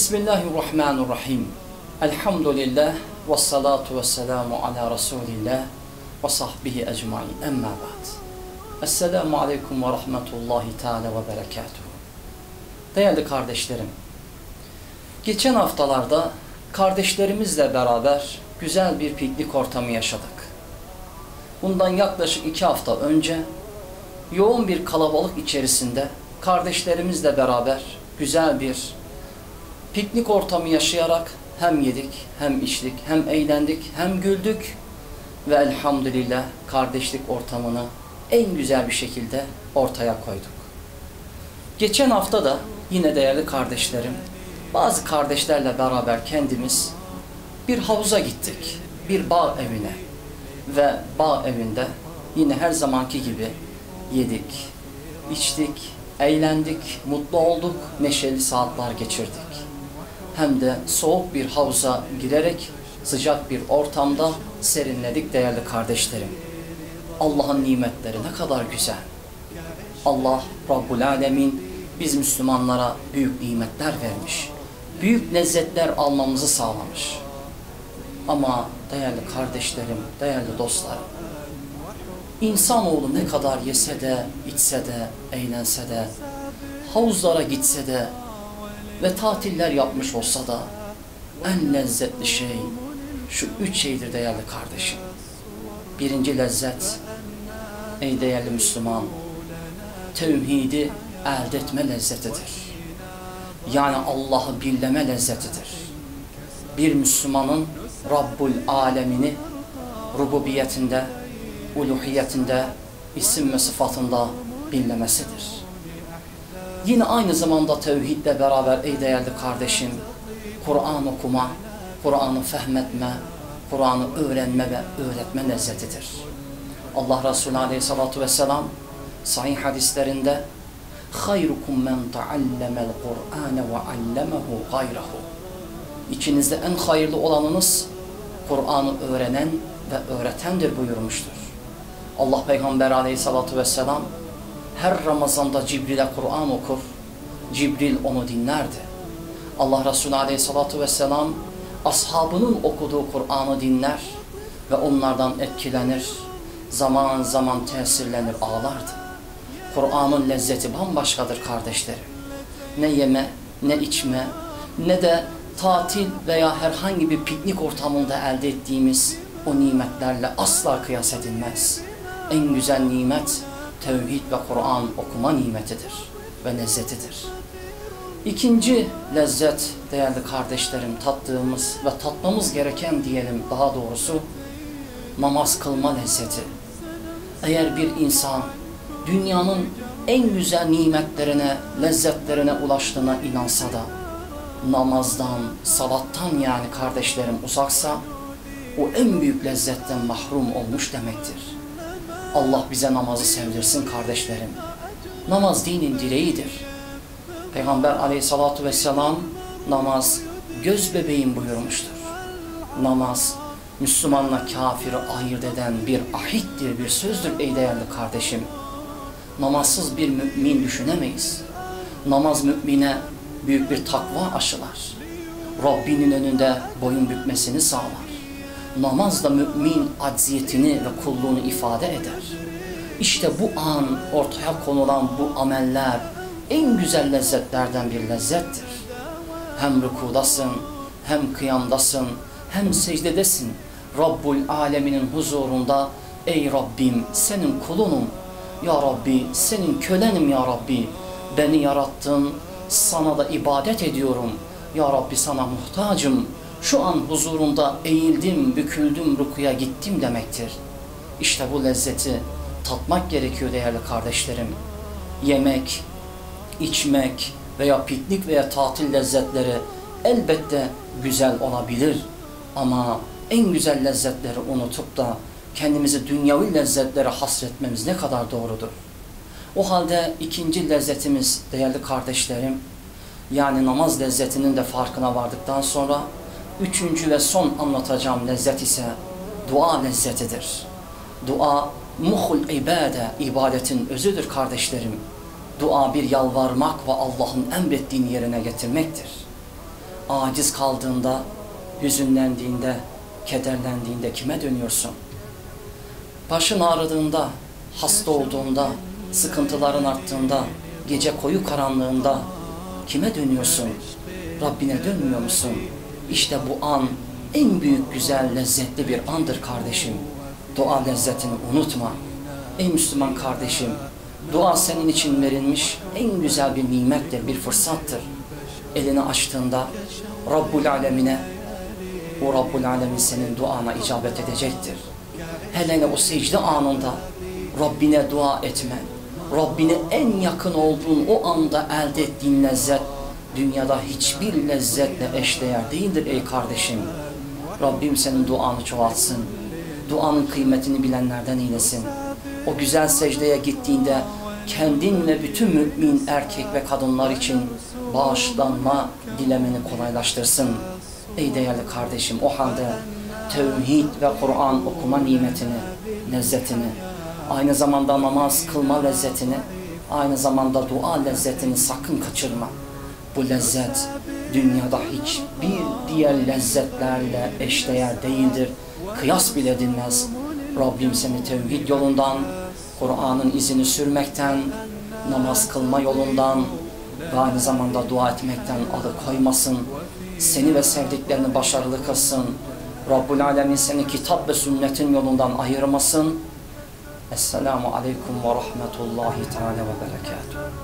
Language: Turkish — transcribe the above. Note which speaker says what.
Speaker 1: Bismillahirrahmanirrahim. Elhamdülillah ve salatu ve selamu ala Resulillah ve sahbihi ecmain. Emma ba'd. Esselamu aleyküm ve rahmetullahi teala ve berekatuhu. Değerli kardeşlerim, geçen haftalarda kardeşlerimizle beraber güzel bir piknik ortamı yaşadık. Bundan yaklaşık iki hafta önce yoğun bir kalabalık içerisinde kardeşlerimizle beraber güzel bir piknik ortamı yaşayarak hem yedik, hem içtik, hem eğlendik, hem güldük ve elhamdülillah kardeşlik ortamını en güzel bir şekilde ortaya koyduk. Geçen hafta da yine değerli kardeşlerim, bazı kardeşlerle beraber kendimiz bir havuza gittik, bir bağ evine ve bağ evinde yine her zamanki gibi yedik, içtik, eğlendik, mutlu olduk, neşeli saatler geçirdik. Hem de soğuk bir havuza girerek sıcak bir ortamda serinledik değerli kardeşlerim. Allah'ın nimetleri ne kadar güzel. Allah Rabbul Alemin biz Müslümanlara büyük nimetler vermiş. Büyük lezzetler almamızı sağlamış. Ama değerli kardeşlerim, değerli dostlarım, İnsanoğlu ne kadar yese de, içse de, eğlense de, havuzlara gitse de ve tatiller yapmış olsa da en lezzetli şey şu üç şeydir değerli kardeşim. Birinci lezzet, ey değerli Müslüman, tevhidi elde etme lezzetidir. Yani Allah'ı birleme lezzetidir. Bir Müslümanın Rabbul Alemini rububiyetinde, uluhiyetinde, isim ve sıfatında bilmemesidir. Yine aynı zamanda tevhidle beraber ey değerli kardeşim, Kur'an okuma, Kur'an'ı fehmetme, Kur'an'ı öğrenme ve öğretme lezzetidir. Allah Resulü Aleyhisselatü Vesselam sahih hadislerinde hayrukum men taallemel Kur'ane ve allemehu gayrahu. İçinizde en hayırlı olanınız Kur'an'ı öğrenen ve öğretendir buyurmuştur. Allah Peygamber Aleyhisselatü Vesselam her Ramazan'da Cibril'e Kur'an okur. Cibril onu dinlerdi. Allah Resulü Aleyhisselatü Vesselam ashabının okuduğu Kur'an'ı dinler ve onlardan etkilenir. Zaman zaman tesirlenir, ağlardı. Kur'an'ın lezzeti bambaşkadır kardeşlerim. Ne yeme, ne içme, ne de tatil veya herhangi bir piknik ortamında elde ettiğimiz o nimetlerle asla kıyas edilmez. En güzel nimet tevhid ve Kur'an okuma nimetidir ve lezzetidir. İkinci lezzet değerli kardeşlerim tattığımız ve tatmamız gereken diyelim daha doğrusu namaz kılma lezzeti. Eğer bir insan dünyanın en güzel nimetlerine, lezzetlerine ulaştığına inansa da namazdan, salattan yani kardeşlerim uzaksa o en büyük lezzetten mahrum olmuş demektir. Allah bize namazı sevdirsin kardeşlerim. Namaz dinin direğidir. Peygamber aleyhissalatu vesselam namaz göz bebeğim buyurmuştur. Namaz Müslümanla kafiri ayırt eden bir ahittir, bir sözdür ey değerli kardeşim. Namazsız bir mümin düşünemeyiz. Namaz mümine büyük bir takva aşılar. Rabbinin önünde boyun bükmesini sağlar. Namaz da mümin acziyetini ve kulluğunu ifade eder. İşte bu an ortaya konulan bu ameller en güzel lezzetlerden bir lezzettir. Hem rükudasın, hem kıyamdasın, hem secdedesin. Rabbul aleminin huzurunda ey Rabbim senin kulunum. Ya Rabbi senin kölenim ya Rabbi. Beni yarattın, sana da ibadet ediyorum. Ya Rabbi sana muhtacım. Şu an huzurunda eğildim, büküldüm, rukuya gittim demektir. İşte bu lezzeti tatmak gerekiyor değerli kardeşlerim. Yemek, içmek veya piknik veya tatil lezzetleri elbette güzel olabilir. Ama en güzel lezzetleri unutup da kendimizi dünyavi lezzetlere hasretmemiz ne kadar doğrudur. O halde ikinci lezzetimiz değerli kardeşlerim, yani namaz lezzetinin de farkına vardıktan sonra üçüncü ve son anlatacağım lezzet ise dua lezzetidir. Dua muhul ibade, ibadetin özüdür kardeşlerim. Dua bir yalvarmak ve Allah'ın emrettiğini yerine getirmektir. aciz kaldığında, hüzünlendiğinde, kederlendiğinde kime dönüyorsun? Başın ağrıdığında, hasta olduğunda, sıkıntıların arttığında, gece koyu karanlığında kime dönüyorsun? Rabbine dönmüyor musun? İşte bu an en büyük güzel lezzetli bir andır kardeşim. Dua lezzetini unutma. Ey Müslüman kardeşim, dua senin için verilmiş en güzel bir nimettir, bir fırsattır. Elini açtığında Rabbul Alemine, o Rabbul Alemin senin duana icabet edecektir. Hele o secde anında Rabbine dua etme, Rabbine en yakın olduğun o anda elde ettiğin lezzet, dünyada hiçbir lezzetle eşdeğer değildir ey kardeşim. Rabbim senin duanı çoğaltsın. Duanın kıymetini bilenlerden eylesin. O güzel secdeye gittiğinde kendin ve bütün mümin erkek ve kadınlar için bağışlanma dilemeni kolaylaştırsın. Ey değerli kardeşim o halde tevhid ve Kur'an okuma nimetini, lezzetini, aynı zamanda namaz kılma lezzetini, aynı zamanda dua lezzetini sakın kaçırma. Bu lezzet dünyada hiçbir diğer lezzetlerle eşdeğer değildir. Kıyas bile edilmez. Rabbim seni tevhid yolundan, Kur'an'ın izini sürmekten, namaz kılma yolundan ve aynı zamanda dua etmekten alıkoymasın. Seni ve sevdiklerini başarılı kılsın. Rabbul Alemin seni kitap ve sünnetin yolundan ayırmasın. Esselamu Aleyküm ve Rahmetullahi Teala ve Berekatuhu.